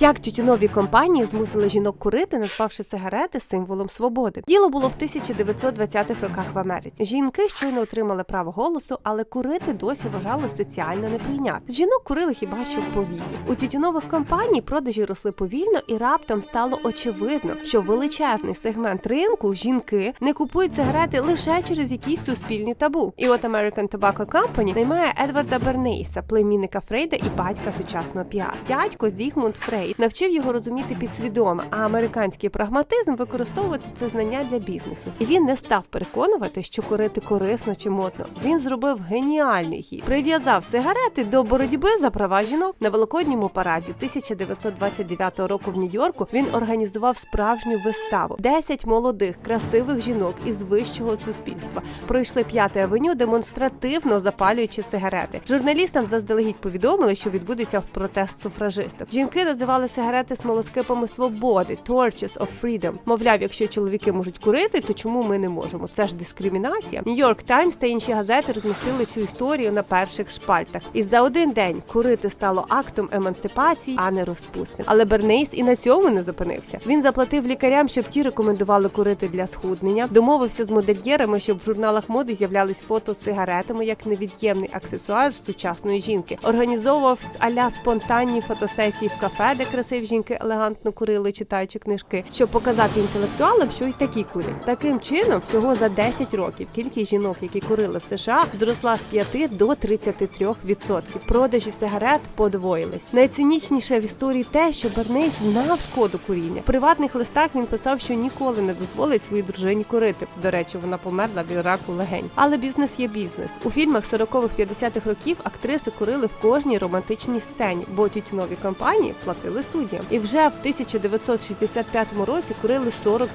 Як тютюнові компанії змусили жінок курити, назвавши сигарети символом свободи. Діло було в 1920-х роках в Америці. Жінки щойно отримали право голосу, але курити досі вважали соціально неприйнятним. Жінок курили хіба що в повітрі. У тютюнових компаній продажі росли повільно, і раптом стало очевидно, що величезний сегмент ринку жінки не купують сигарети лише через якісь суспільні табу. І от American Tobacco Company наймає Едварда Бернейса, племінника Фрейда і батька сучасного піар. Дядько Зігмунд Фрейд навчив його розуміти підсвідомо, а американський прагматизм використовувати це знання для бізнесу. І він не став переконувати, що курити корисно чи модно. Він зробив геніальний хід. Прив'язав сигарети до боротьби за права жінок на великодньому параді 1929 року в Нью-Йорку. Він організував справжню виставу. Десять молодих красивих жінок із вищого суспільства пройшли п'яту авеню, демонстративно запалюючи сигарети. Журналістам заздалегідь повідомили, що відбудеться в протест суфражисток. Жінки називали сигарети смолоскипами свободи Torches of Freedom. Мовляв, якщо чоловіки можуть курити, то чому ми не можемо? Це ж дискримінація. Нью-Йорк Таймс та інші газети розмістили цю історію на перших шпальтах. І за один день курити стало актом емансипації, а не розпустим. Але Бернейс і на цьому не зупинився. Він заплатив лікарям, щоб ті рекомендували курити для схуднення. Домовився з модельєрами, щоб в журналах моди з'являлись фото з сигаретами як невід'ємний аксесуар сучасної жінки. Організовував з аля спонтанні фотосесії в кафе, де красиві жінки елегантно курили, читаючи книжки, щоб показати інтелектуалам, що й такі курять. Таким чином, всього за 10 років кількість жінок, які курили в США, зросла з 5 до 33%. Продажі сигарет подвоїлись. Найцинічніше в історії те, що Бернейс знав шкоду куріння. В приватних листах він писав, що ніколи не дозволить своїй дружині курити. До речі, вона померла від раку легень. Але бізнес є бізнес. У фільмах 40-х 50-х років актриси курили в кожній романтичній сцені, бо тютюнові компанії платили студіям. І вже в 1965 році курили 42%.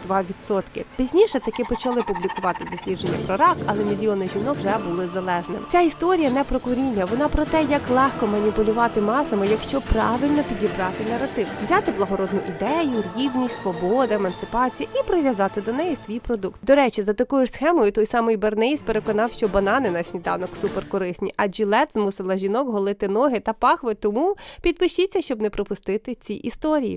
Пізніше таки почали публікувати дослідження про рак, але мільйони жінок вже були залежними. Ця історія не про куріння, вона про те, як легко маніпулювати масами, якщо правильно підібрати наратив, взяти благородну ідею, рівність, свобода, емансипація і прив'язати до неї свій продукт. До речі, за такою ж схемою той самий Бернейс переконав, що банани на сніданок суперкорисні, а Джилет змусила жінок голити ноги та пахви. Тому підпишіться, щоб не пропустити ці історії.